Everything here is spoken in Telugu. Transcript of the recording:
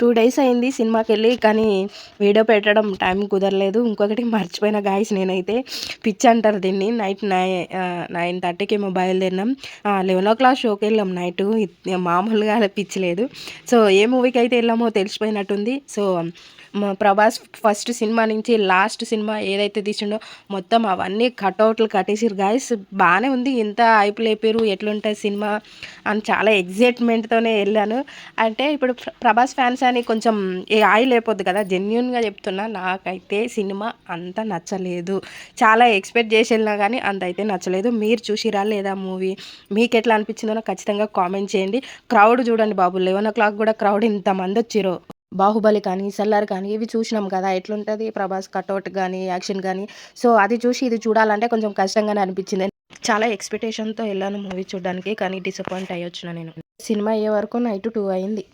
టూ డేస్ అయింది సినిమాకి వెళ్ళి కానీ వీడియో పెట్టడం టైం కుదరలేదు. ఇంకొకటి మర్చిపోయిన గాయస్ నేనైతే పిచ్ అంటారు దీన్ని. నైట్ నైన్ నైన్ థర్టీకి ఏమో బయలుదేరినాం. లెవెన్ ఓ క్లాక్ షోకి వెళ్ళాం నైట్. మామూలుగా పిచ్ లేదు. సో ఏ మూవీకి అయితే వెళ్ళామో తెలిసిపోయినట్టుంది. సో మా ప్రభాస్ ఫస్ట్ సినిమా నుంచి లాస్ట్ సినిమా ఏదైతే తీసిండో మొత్తం అవన్నీ కటౌట్లు కట్టేసారు గాయస్. బాగానే ఉంది. ఇంత హైప్ లేపారు ఎట్లుంటుంది సినిమా అని చాలా ఎగ్జైట్మెంట్తోనే వెళ్ళాను. అంటే ఇప్పుడు ప్రభాస్ ఫ్యాన్స్ కానీ కొంచెం ఏ ఆయిల్ అయిపోద్ది కదా జెన్యున్గా చెప్తున్నా నాకైతే సినిమా అంత నచ్చలేదు. చాలా ఎక్స్పెక్ట్ చేసి వెళ్ళినా కానీ అంత అయితే నచ్చలేదు. మీరు చూసిరా లేదా మూవీ? మీకు ఎట్లా అనిపించిందో నాకు ఖచ్చితంగా కామెంట్ చేయండి. క్రౌడ్ చూడండి బాబు లెవెన్ ఓ క్లాక్ కూడా క్రౌడ్ ఇంతమంది వచ్చిరో బాహుబలి కానీ సల్లార్ కానీ ఇవి చూసినాం కదా ఎట్లుంటుంది? ప్రభాస్ కట్అవుట్ కానీ యాక్షన్ కానీ సో అది చూసి ఇది చూడాలంటే కొంచెం కష్టంగానే అనిపించింది. చాలా ఎక్స్పెక్టేషన్తో వెళ్ళాను మూవీ చూడడానికి కానీ డిసప్పాయింట్ అయ్యొచ్చిన నేను. సినిమా అయ్యే వరకు నైట్ టూ అయింది.